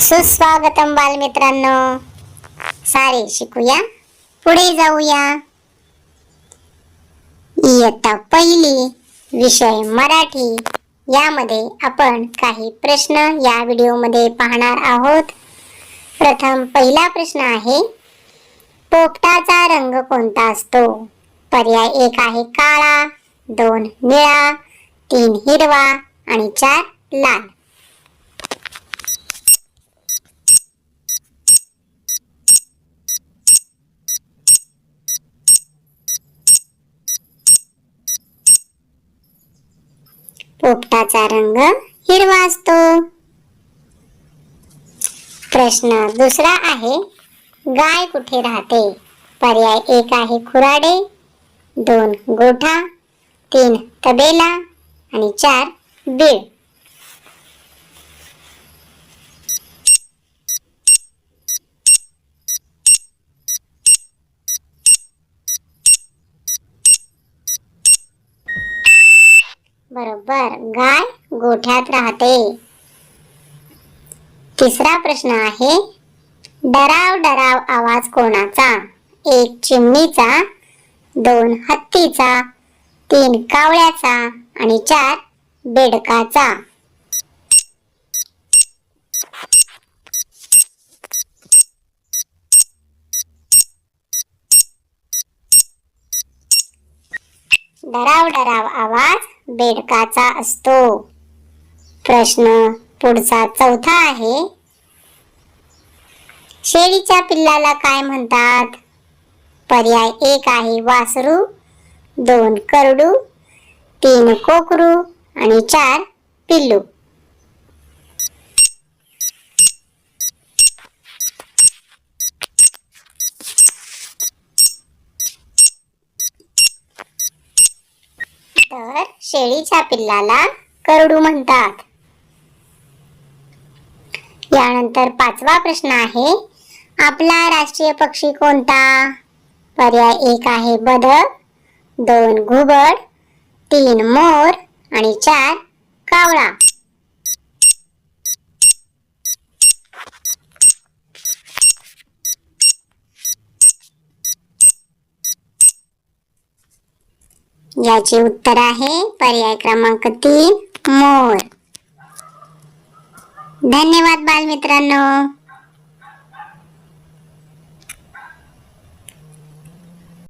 सुस्वागतम बालमित्रांनो. सारे शिकूया. पुढे जाऊया. इयत्ता पहिली विषय मराठी. यामध्ये आपण काही प्रश्न या व्हिडिओमध्ये पाहणार आहोत. प्रथम पहिला प्रश्न आहे पोपटाचा रंग कोणता असतो? पर्याय एक आहे काळा दोन निळा तीन हिरवा आणि चार लाल. पोपटाचा रंग हिरवा असतो. प्रश्न दुसरा आहे गाय कुठे राहते? पर्याय एक आहे खुराडे दोन गोठा तीन तबेला आणि चार बीड. बरोबर. गाय गोठ्यात राहते. तिसरा प्रश्न आहे डराव डराव आवाज कोणाचा? एक चिमणीचा दोन हत्तीचा तीन कावळ्याचा आणि चार बेडकाचा. डराव डराव आवाज बेडकाचा असतो. प्रश्न पुढचा चौथा आहे शेळीच्या पिल्लाला काय म्हणतात? पर्याय एक आहे वासरू दोन करडू तीन कोकरू आणि चार पिल्लू. तर शेळीच्या पिल्लाला करडू म्हणतात. यानंतर पाचवा प्रश्न आहे आपला राष्ट्रीय पक्षी कोणता? पर्याय एक आहे बदक दोन घुबड तीन मोर आणि चार कावळा. याचे उत्तर आहे पर्याय क्रमांक तीन मोर. धन्यवाद बालमित्रांनो.